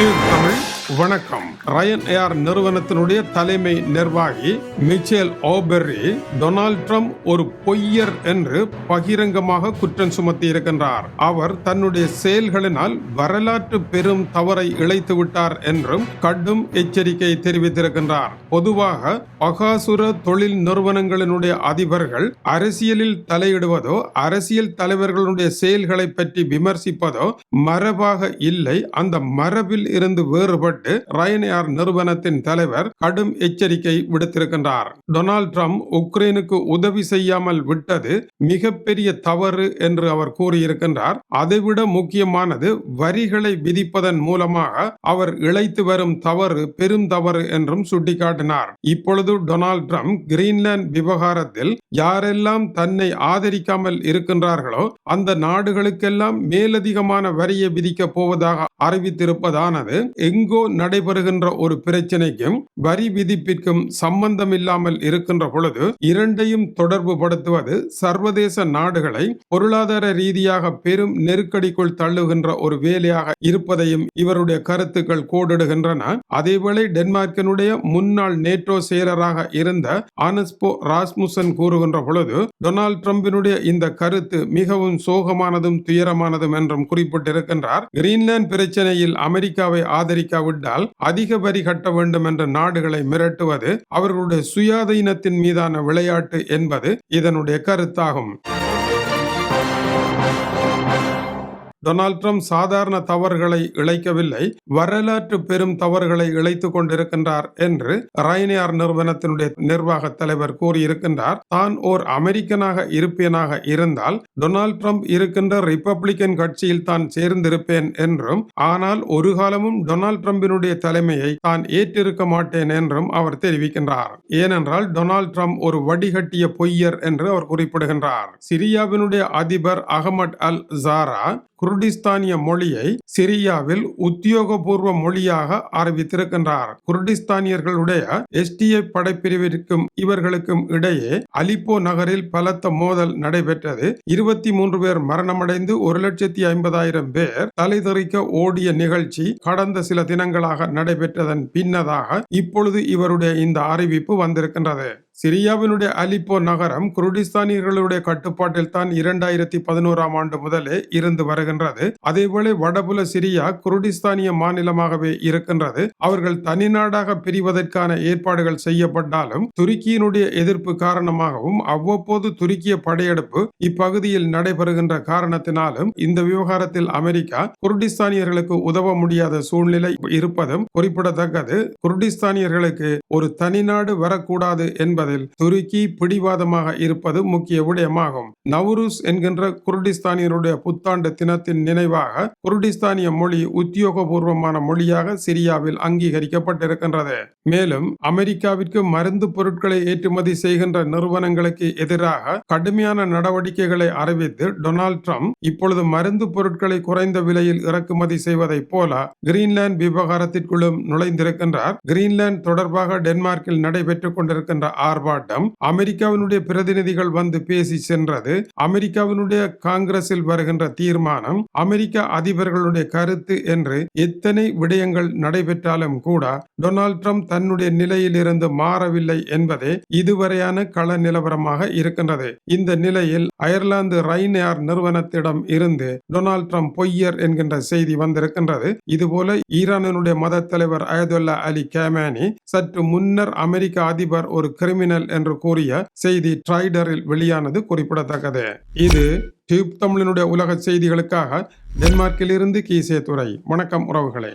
Tube Tamil வணக்கம். Ryan ஏர் நிறுவனத்தினுடைய தலைமை நிர்வாகி மிச்சேல் ஓபெர்ரி டொனால்ட் ட்ரம்ப் ஒரு பொய்யர் என்று பகிரங்கமாக குற்றம் சுமத்தி இருக்கின்றார். அவர் தன்னுடைய செயல்களினால் வரலாற்று பெரும் தவறை இழைத்து விட்டார் என்றும் கடும் எச்சரிக்கை தெரிவித்திருக்கின்றார். பொதுவாக பகாசுர தொழில் நிறுவனங்களினுடைய அதிபர்கள் அரசியலில் தலையிடுவதோ அரசியல் தலைவர்களுடைய செயல்களை பற்றி விமர்சிப்பதோ மரபாக இல்லை. அந்த மரபில் இருந்து வேறுபட்டு ரயன்யார் நிறுவனத்தின் தலைவர் கடும் எச்சரிக்கை விடுத்திருக்கின்றார். டொனால்ட் ட்ரம்ப் உக்ரைனுக்கு உதவி செய்யாமல் விட்டது மிகப்பெரிய தவறு என்று அவர் கூறியிருக்கின்றார். அதைவிட முக்கியமானது வரிகளை விதிப்பதன் மூலமாக அவர் இழைத்து வரும் தவறு பெரும் தவறு என்றும் சுட்டிக்காட்டினார். இப்பொழுது டொனால்ட் ட்ரம்ப் கிரீன்லாந்து விவகாரத்தில் யாரெல்லாம் தன்னை ஆதரிக்காமல் இருக்கின்றார்களோ அந்த நாடுகளுக்கெல்லாம் மேலதிகமான வரியை விதிக்க போவதாக அறிவித்திருப்பதானது எங்கோ நடைபெறுகின்ற ஒரு பிரச்சனைக்கும் வரி விதிப்பிற்கும் சம்பந்தம் இல்லாமல் இருக்கின்ற பொழுது இரண்டையும் தொடர்பு படுத்துவது சர்வதேச நாடுகளை பொருளாதார ரீதியாக பெரும் நெருக்கடிக்குள் தள்ளுகின்ற ஒரு வேலையாக இருப்பதையும் இவருடைய கருத்துக்கள் கோடிடுகின்றன. அதேவேளை டென்மார்க்கினுடைய முன்னாள் நேட்டோ செயலராக இருந்த ஆனஸ்போ ராஸ்முசன் கூறுகின்ற பொழுது டொனால்ட் ட்ரம்பினுடைய இந்த கருத்து மிகவும் சோகமானதும் துயரமானதும் என்றும் குறிப்பிட்டிருக்கின்றார். கிரீன்லாந்து பிரச்சனையில் அமெரிக்காவை ஆதரிக்காவிட்டால் அதிக வரி கட்ட வேண்டும் என்ற நாடுகளை மிரட்டுவது அவர்களுடைய சுயாதீனத்தின் மீதான விளையாட்டு என்பது இதனுடைய கருத்தாகும். டொனால்ட் ட்ரம்ப் சாதாரண தவறுகளை இழைக்கவில்லை வரலாற்று பெரும் தவறுகளை இழைத்துக் கொண்டிருக்கின்றார் என்று ரயனியார் நிறுவனத்தினுடைய நிர்வாக தலைவர் கூறியிருக்கின்றார். தான் ஓர் அமெரிக்கனாக இருப்பேனாக இருந்தால் டொனால்ட் ட்ரம்ப் இருக்கின்ற ரிப்பப்ளிக்கன் கட்சியில் தான் சேர்ந்திருப்பேன் என்றும் ஆனால் ஒரு காலமும் டொனால்ட் ட்ரம்பினுடைய தலைமையை தான் ஏற்றிருக்க மாட்டேன் என்றும் அவர் தெரிவிக்கின்றார். ஏனென்றால் டொனால்ட் ட்ரம்ப் ஒரு வடிகட்டிய பொய்யர் என்று அவர் குறிப்பிடுகின்றார். சிரியாவினுடைய அதிபர் அகமட் அல் ஜாரா குர்டிஸ்தானிய மொழியை சிரியாவில் உத்தியோகபூர்வ மொழியாக அறிவித்திருக்கின்றார். குர்டிஸ்தானியர்களுடைய எஸ்டிஐ படைப்பிரிவிற்கும் இவர்களுக்கும் இடையே அலிப்போ நகரில் பலத்த மோதல் நடைபெற்றது. இருபத்தி மூன்று பேர் மரணமடைந்து ஒரு லட்சத்தி ஐம்பதாயிரம் பேர் தலைதறிக்க ஓடிய நிகழ்ச்சி கடந்த சில தினங்களாக நடைபெற்றதன் பின்னதாக இப்பொழுது இவருடைய இந்த அறிவிப்பு வந்திருக்கின்றது. சிரியாவினுடைய அலிப்போ நகரம் குர்டிஸ்தானியர்களுடைய கட்டுப்பாட்டில் தான் இரண்டாயிரத்தி பதினோராம் ஆண்டு முதலே இருந்து வருகின்றது. அதேபோல வடபுல சிரியா குர்டிஸ்தானிய மாநிலமாகவே இருக்கின்றது. அவர்கள் தனிநாடாக பிரிவதற்கான ஏற்பாடுகள் செய்யப்பட்டாலும் துருக்கியினுடைய எதிர்ப்பு காரணமாகவும் அவ்வப்போது துருக்கிய படையெடுப்பு இப்பகுதியில் நடைபெறுகின்ற காரணத்தினாலும் இந்த விவகாரத்தில் அமெரிக்கா குர்டிஸ்தானியர்களுக்கு உதவ முடியாத சூழ்நிலை இருப்பதும் குறிப்பிடத்தக்கது. குர்டிஸ்தானியர்களுக்கு ஒரு தனிநாடு வரக்கூடாது என்பது என்பதில் துருக்கி பிடிவாதமாக இருப்பது முக்கிய விடயமாகும். நவ்ரூஸ் என்கின்ற குர்டிஸ்தானியருடைய புத்தாண்டு தினத்தின் நினைவாக குர்டிஸ்தானிய மொழி உத்தியோகபூர்வமான மொழியாக சிரியாவில் அங்கீகரிக்கப்பட்டிருக்கின்றது. மேலும் அமெரிக்காவிற்கு மருந்து பொருட்களை ஏற்றுமதி செய்கின்ற நிறுவனங்களுக்கு எதிராக கடுமையான நடவடிக்கைகளை அறிவித்து டொனால்ட் ட்ரம்ப் இப்பொழுது மருந்து பொருட்களை குறைந்த விலையில் இறக்குமதி செய்வதைப் போல கிரீன்லாந்து விவகாரத்திற்குள்ளும் நுழைந்திருக்கின்றார். கிரீன்லாந்து தொடர்பாக டென்மார்க்கில் நடைபெற்றுக் கொண்டிருக்கின்ற ஆர் ஆர்ப்பாட்டம் அமெரிக்காவினுடைய பிரதிநிதிகள் வந்து பேசி சென்றது. அமெரிக்காவினுடைய காங்கிரஸில் வருகின்ற தீர்மானம் அமெரிக்க அதிபர்களுடைய கருத்து என்று எத்தனை விடயங்கள் நடைபெற்றாலும் கூட டொனால்ட் ட்ரம்ப் தன்னுடைய நிலையிலிருந்து மாறவில்லை என்பதே இதுவரையான கள நிலவரமாக இருக்கின்றது. இந்த நிலையில் அயர்லாந்து ரைன்ஏர் நிறுவனத்திடம் இருந்து டொனால்ட் ட்ரம்ப் பொய்யர் என்கின்ற செய்தி வந்திருக்கின்றது. இதுபோல ஈரானினுடைய மத தலைவர் அயதுல்லா அலி கேமானி சற்று முன்னர் அமெரிக்க அதிபர் ஒரு கிரிமினல் என்று கூறிய செய்தி ட்ரைடரில் வெளியானது குறிப்பிடத்தக்கது. இது டியூப் தமிழனுடைய உலக செய்திகளுக்காக டென்மார்க்கிலிருந்து கீசே துறை வணக்கம் உறவுகளே.